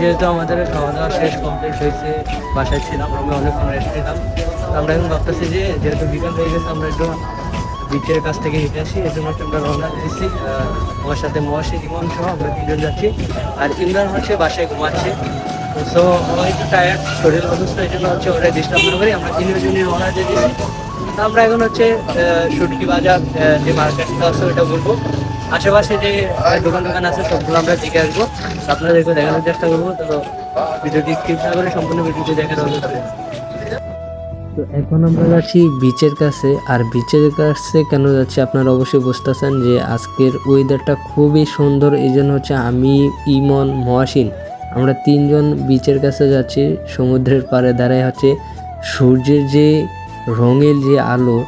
যেহেতু আমাদের খাওয়া দাওয়া শেষ কমপ্লিট হয়েছে, বাসায় ছিলাম, আমরা অনেকক্ষণ রেস্ট নিলাম। আমরা এখন ভাবতেছি যে যেহেতু বিকাল হয়ে গেছে, আমরা একটু বিচের কাছ থেকে হেঁটে আসি, এই জন্য আমরা রওনা দিয়েছি। আমার সাথে মহাশি ইমন সহ আমরা তিনজন যাচ্ছি, আর ইমরান হচ্ছে বাসায় ঘুমাচ্ছে। সো ও একটু টায়ার্ড শরীর অসুস্থ, এই জন্য হচ্ছে ওরা ডিস্টার্ব না করি আমরা তিনজনই রওনা দিয়ে দিয়েছি। আমরা এখন হচ্ছে সুটকি বাজার যে মার্কেটটা আছে ওইটা বলব আশেপাশে যে দোকান দোকান আছে, সবগুলো আমরা দেখে আসব। আপনাদেরকে দেখানোর চেষ্টা করব। তো ভিডিওটি স্কিপ না করে সম্পূর্ণ ভিডিওটি অনুরোধ করব। তো এখন আমরা যাচ্ছি বিচের কাছে। আর বিচের কাছে কেন যাচ্ছি আপনারা অবশ্যই বুঝতেছেন যে আজকের ওয়েদারটা খুবই সুন্দর। এই জন্য হচ্ছে আমি, ইমন, মহাসিন, আমরা তিনজন বিচের কাছে যাচ্ছি। সমুদ্রের পাড়ে দাঁড়ায় হচ্ছে সূর্যের যে রঙের যে আলো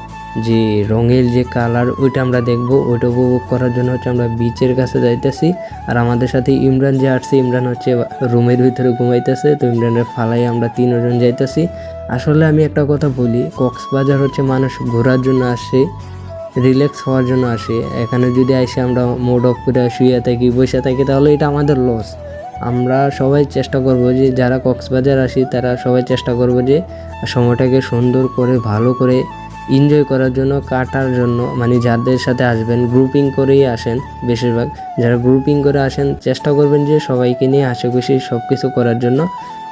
যে রঙের যে কালার, ওইটা আমরা দেখব। ওইটা উপভোগ করার জন্য হচ্ছে আমরা বিচের কাছে যাইতেছি। আর আমাদের সাথে ইমরান যে আসছে, ইমরান হচ্ছে রুমের ভিতরে ঘুমাইতেছে। তো ইমরানের ফালাই আমরা তিনজন যাইতেছি। আসলে আমি একটা কথা বলি, কক্সবাজার হচ্ছে মানুষ ঘোরার জন্য আসে রিল্যাক্স হওয়ার জন্য আসে। এখানে যদি এসে আমরা মোড অফ করে শুয়ে থাকি, বসে থাকি, তাহলে এটা আমাদের লস আমরা সবাই চেষ্টা করব যে, যারা কক্সবাজার আসি, তারা সবাই চেষ্টা করব যে, সময়টাকে সুন্দর করে, ভালো করে এনজয় করার জন্য, কাটার জন্য মানে যাদের সাথে আসবেন গ্রুপিং করেই আসেন বেশিরভাগ। যারা গ্রুপিং করে আসেন, চেষ্টা করবেন যে সবাইকে নিয়ে হাসি সব কিছু করার জন্য।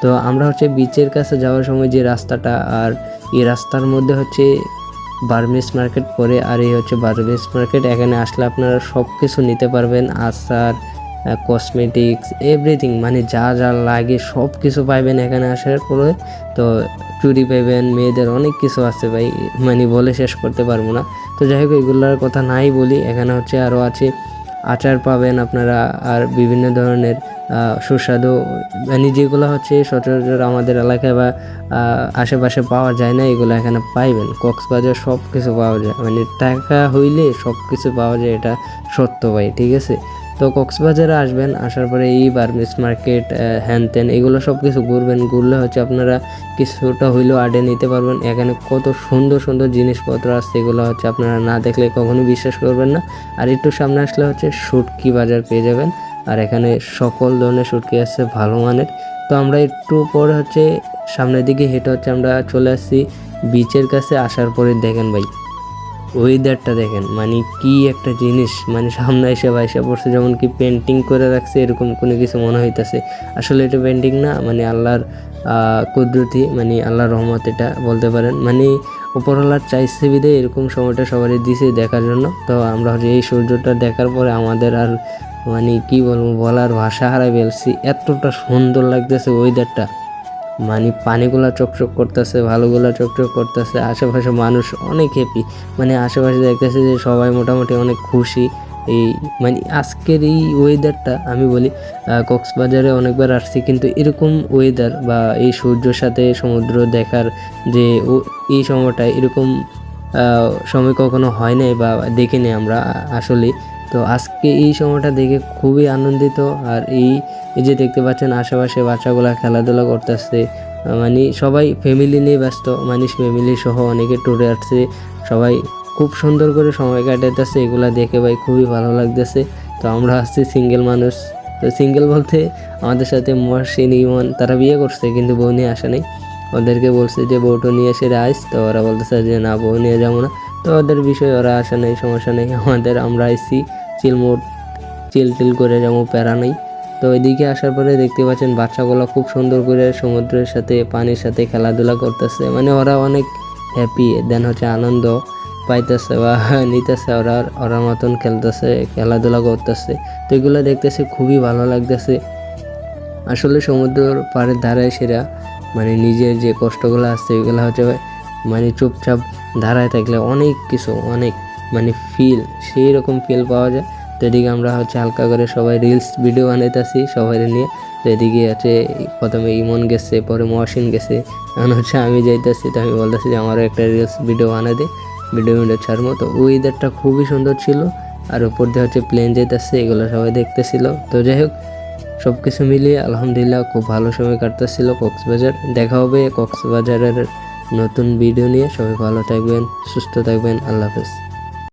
তো আমরা হচ্ছে বিচের কাছে যাওয়ার সময় যে রাস্তাটা, আর এই রাস্তার মধ্যে হচ্ছে বার্মিস মার্কেট পরে আর এই হচ্ছে বার্মিস মার্কেট এখানে আসলে আপনারা সব কিছু নিতে পারবেন, আচার কসমেটিক্স এভরিথিং মানে যা যা লাগে সব কিছু পাইবেন এখানে আসার পরে। তো চুড়ি পাইবেন, মেয়েদের অনেক কিছু আছে ভাই মানে বলে শেষ করতে পারব না। তো যাই হোক, এগুলোর কথা নাই বলি, এখানে হচ্ছে আরও আছে আচার পাবেন আপনারা, আর বিভিন্ন ধরনের সুস্বাদু মানে যেগুলো হচ্ছে সচরাচর আমাদের এলাকায় বা আশেপাশে পাওয়া যায় না, এগুলো এখানে পাইবেন। কক্সবাজার সব কিছু পাওয়া যায় মানে টাকা হইলে সব কিছু পাওয়া যায়, এটা সত্য ভাই, ঠিক আছে? তো কক্সবাজারে আসবেন, আসার পরে এই বার্মিস মার্কেট হ্যান ত্যান এগুলো সব কিছু ঘুরবেন। ঘুরলে হচ্ছে আপনারা কিছুটা হইলেও আডে নিতে পারবেন। এখানে কত সুন্দর সুন্দর জিনিসপত্র আছে, এগুলো হচ্ছে আপনারা না দেখলে কখনো বিশ্বাস করবেন না। আর একটু সামনে আসলে হচ্ছে সুটকি বাজার পেয়ে যাবেন। আর এখানে সকল ধরনের শুটকি আসছে ভালো মানের। তো আমরা একটু পরে হচ্ছে সামনের দিকে হেঁটে হচ্ছে আমরা চলে আসছি। বিচের কাছে আসার পরে দেখেন ভাই। ওয়েদারটা দেখেন মানে কি একটা জিনিস মানে সামনে এসে বা এসে পড়ছে, যেমন কি পেন্টিং করে রাখছে, এরকম কোনো কিছু মনে হইতেছে। আসলে এটা পেন্টিং না মানে আল্লাহর কুদরতি মানে আল্লাহর রহমত এটা বলতে পারেন। মানে উপরওয়ালার চাইছে বিদে এরকম সময়টা সবারই দিছে দেখার জন্য। তো আমরা এই সূর্যটা দেখার পরে আমাদের আর মানে কি বলব, বলার ভাষা হারাই ফেলছি। এতটা সুন্দর লাগতেছে ওয়েদারটা মানে পানিগুলা চকচক করতেছে, ভালোগুলা চকচক করতেছে, আশেপাশে মানুষ অনেক হ্যাপি মানে আশেপাশে দেখতেছে যে সবাই মোটামুটি অনেক খুশি। এই মানে আজকের এই ওয়েদারটা আমি বলি কক্সবাজারে অনেকবার আসছি, কিন্তু এরকম ওয়েদার বা এই সূর্যের সাথে সমুদ্র দেখার যে এই সময়টা এরকম সময় কখনো হয় নাই বা দেখিনি আমরা আসলে তো আজকে এই সময়টা দেখে খুবই আনন্দিত। আর এই যে দেখতে পাচ্ছেন আশেপাশে বাচ্চাগুলা খেলাধুলা করতেছে মানে সবাই ফ্যামিলি নিয়ে ব্যস্ত, মানুষ ফ্যামিলি সহ অনেকে ট্যুরে আসছে। সবাই খুব সুন্দর করে সময় কাটাইতেছে, এগুলা দেখে ভাই খুবই ভালো লাগতেছে। তো আমরা আসছি সিঙ্গেল মানুষ। তো সিঙ্গেল বলতে আমাদের সাথে মহসিন ইমন তারা বিয়ে করছে কিন্তু বউ নিয়ে আসে নাই। ওদেরকে বলছে যে বউটো নিয়ে এসে আইস তো ওরা বলতেছে যে না, বউ নিয়ে যাব না। তো ওদের বিষয়ে ওরা আসে নাই, সমস্যা নেই। আমাদের আমরা আইসি চিলমোট চিল টিল করে যেমন প্যারা নেই। তো এদিকে আসার পরে দেখতে পাচ্ছেন বাচ্চাগুলো খুব সুন্দর করে সমুদ্রের সাথে, পানির সাথে খেলাধুলা করতেছে। মানে ওরা অনেক হ্যাপি দেন হচ্ছে আনন্দ পাইতেছে বা নিতেছে। ওরা ওরা মতন খেলতেছে, খেলাধুলা করতেছে। তো এগুলো দেখতেছে খুবই ভালো লাগতেছে। আসলে সমুদ্রের পাড়ের ধারায় সেরা মানে নিজের যে কষ্টগুলো আছে, এগুলো হচ্ছে মানে চুপচাপ ধারায় থাকলে অনেক কিছু, অনেক মানে ফিল সেই রকম ফিল পাওয়া যায়। তো এদিকে আমরা হচ্ছে হালকা করে সবাই রিলস ভিডিও বানাইতেছি সবাই নিয়ে। তো এদিকে হচ্ছে প্রথমে ইমন গেছে, পরে মহসিন গেছে। এখন হচ্ছে আমি যাইতেছি, তো আমি বলতেছি যে আমারও একটা রিলস ভিডিও বানাই দে। ভিডিও ভিডিও ছাড়বো। তো ওয়েদারটা খুবই সুন্দর ছিল, আর উপর দিয়ে হচ্ছে প্লেন যেতেছে এগুলো সবাই দেখতেছিল। তো যাই হোক সব কিছু মিলিয়ে আলহামদুলিল্লাহ খুব ভালো সময় কাটতেছিল কক্সবাজার। দেখা হবে কক্সবাজারের নতুন ভিডিও নিয়ে। সবাই ভালো থাকবেন, সুস্থ থাকবেন, আল্লাহ হাফেজ।